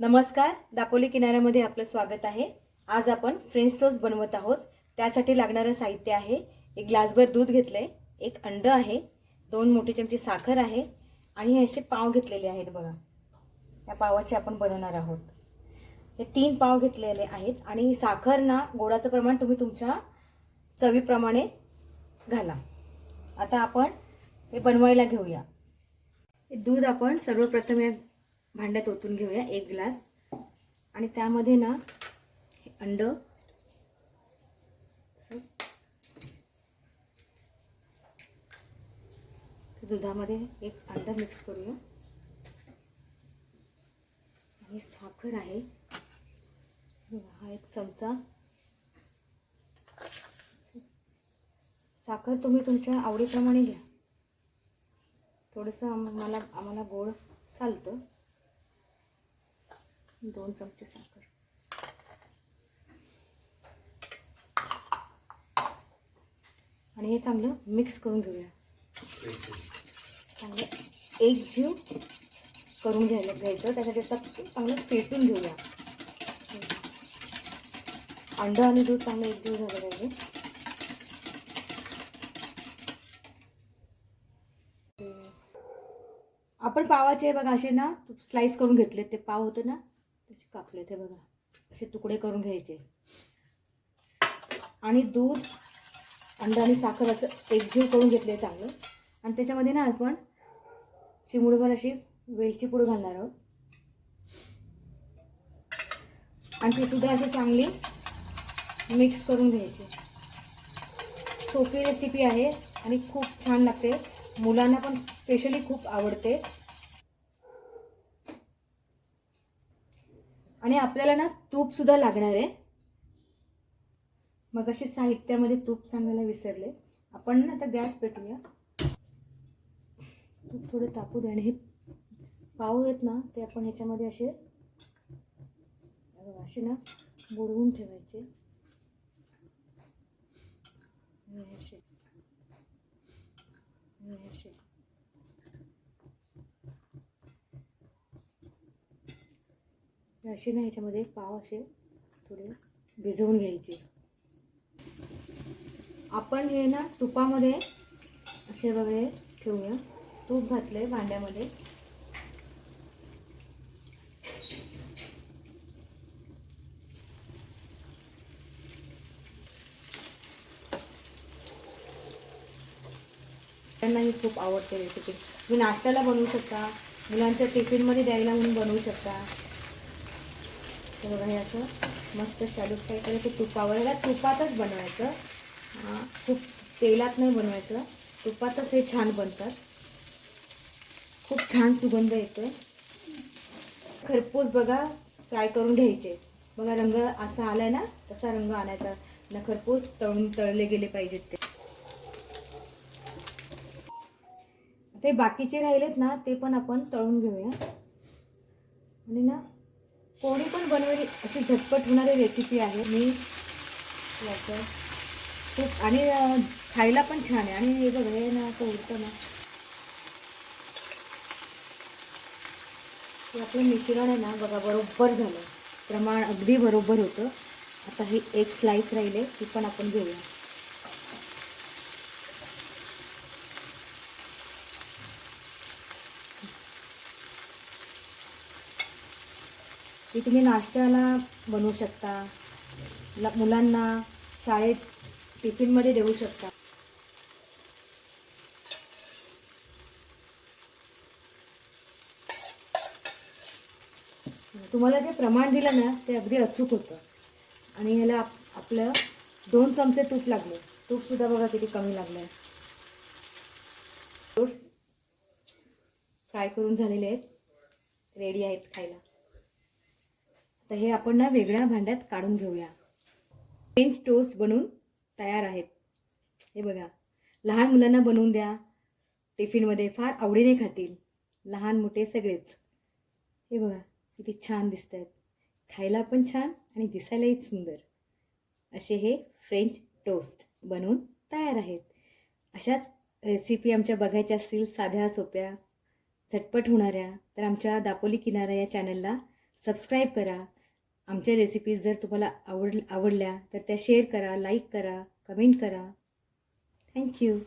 नमस्कार दापोली किनाऱ्यामध्ये आपलं स्वागत आहे. आज आपण फ्रेंच टोस्ट बनवत आहोत. त्यासाठी लागणारं साहित्य आहे. एक ग्लासभर दूध घेतलंय एक अंड आहे दोन मोठी चमची साखर आहे आणि हे असे पाव घेतलेले आहेत बघा. या पावाचे आपण बनवणार आहोत. हे तीन पाव घेतलेले आहेत आणि साखर ना गोडाचं प्रमाण तुम्ही तुमच्या चवीप्रमाणे घाला. आता आपण हे बनवायला घेऊया. दूध आपण सर्वप्रथम या भांड्यात ओतून घेऊया एक ग्लास. आणि त्यामध्ये ना हे अंड दुधामध्ये एक अंडा मिक्स करूया. आणि साखर आहे. हा एक चमचा. साखर तुम्ही तुमच्या आवडीप्रमाणे घ्या. थोडंसं मला आम्हाला गोड चालतं. दोन चमचे साखर. आणि हे चांगलं मिक्स करून घेऊया. चांगलं एक जीव करून घ्यायला घ्यायचं. त्यासाठी चांगलं पेटून घेऊया. अंड आणि दूध चांगलं एक जीव झालं पाहिजे. आपण पावाचे बघा असे ना स्लाइस करून घेतले ते पाव होते ना? कापले ते बघा. असे तुकडे करून घ्यायचे. आणि दूध अंडा आणि साखर असं एकजीव करून घेतले चांगलं. आणि त्याच्यामध्ये ना आपण चिमुडभर अशी वेलची पूड घालणार आहोत. आणि ती सुद्धा अशी चांगली मिक्स करून घ्यायची. सोपी रेसिपी आहे आणि खूप छान लागते. मुलांना पण स्पेशली खूप आवडते. आणि आपल्याला ना तूपसुद्धा लागणार आहे. मग अशी साहित्यामध्ये तूप सांगायला विसरले. आपण ना आता गॅस पेटूया. तूप थोडं तापू दे आणि हे पाव आहेत ना ते आपण ह्याच्यामध्ये असे असे ना बुडवून ठेवायचे. असे. असे ना ह्याच्यामध्ये पाव असे थोडे भिजवून घ्यायचे. आपण हे ना तुपामध्ये असे वगैरे ठेवूया. तूप घातलंय भांड्यामध्ये. त्यांनाही खूप आवडते रेसिपी तुम्ही नाश्त्याला बनवू शकता. मुलांच्या टिफिनमध्ये द्यायला म्हणून बनवू शकता. तर बघा हे असं मस्त शालू फ्राय करायचं. तुपावर याला तुपातच बनवायचं. खूप तेलात नाही बनवायचं. तुपातच हे छान बनतात. खूप छान सुगंध येतो खरपूस बघा फ्राय करून घ्यायचे. बघा रंग असा आला ना तसा रंग आणायचा. ना खरपूस तळून तळले गेले पाहिजेत ते. ते बाकीचे राहिलेत ना ते पण आपण तळून घेऊया. आणि ना कोणी पण बनवली अशी झटपट होणारी रेसिपी आहे. मी याचं खूप आणि खायला पण छान आहे. आणि हे बघा हे ना असं उरतं ना. हे आपलं मिश्रण आहे ना बघा बरोबर झालं. प्रमाण अगदी बरोबर होतं. आता हे एक स्लाईस राहिले ती पण आपण घेऊया. ती तुम्ही नाश्त्याला बनवू शकता ल- मुलांना शाळेत टिफिनमध्ये देऊ शकता. तुम्हाला जे प्रमाण दिलं ना ते अगदी अचूक होतं. आणि ह्याला आप- आपलं दोन चमचे तूप लागले. तूपसुद्धा बघा किती कमी लागलं आहे फ्राय करून झालेले आहेत. रेडी आहेत खायला. तर हे आपण ना वेगळ्या भांड्यात काढून घेऊया. फ्रेंच टोस्ट बनवून तयार आहेत. हे बघा. लहान मुलांना बनवून द्या. टिफिनमध्ये फार आवडीने खातील. लहान मोठे सगळेच. हे बघा किती छान दिसत आहेत खायला पण छान आणि दिसायलाही सुंदर. असे हे फ्रेंच टोस्ट बनवून तयार आहेत. अशाच रेसिपी आमच्या बघायच्या असतील साध्या सोप्या झटपट होणाऱ्या तर आमच्या दापोली किनारा या चॅनलला सबस्क्राईब करा. आमच्या रेसिपीज जर तुम्हाला आवड आवडल्या तर त्या शेअर करा लाईक करा कमेंट करा. थँक्यू